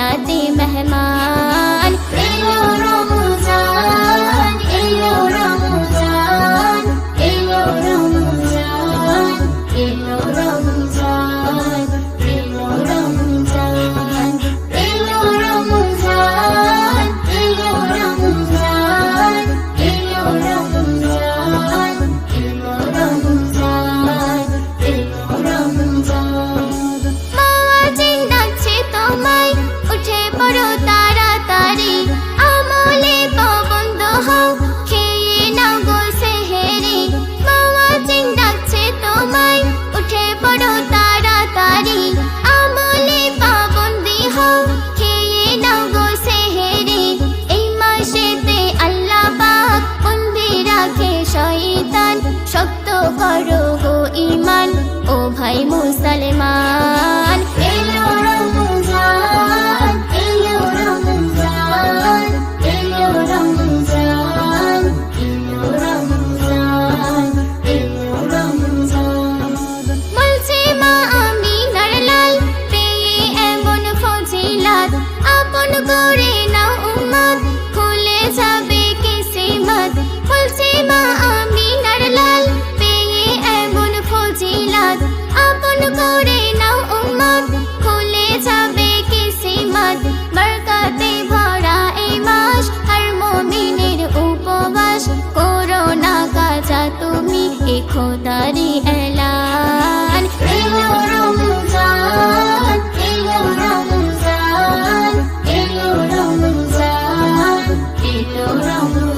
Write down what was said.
啊！滴。হয় মুসলমান। no, no, no.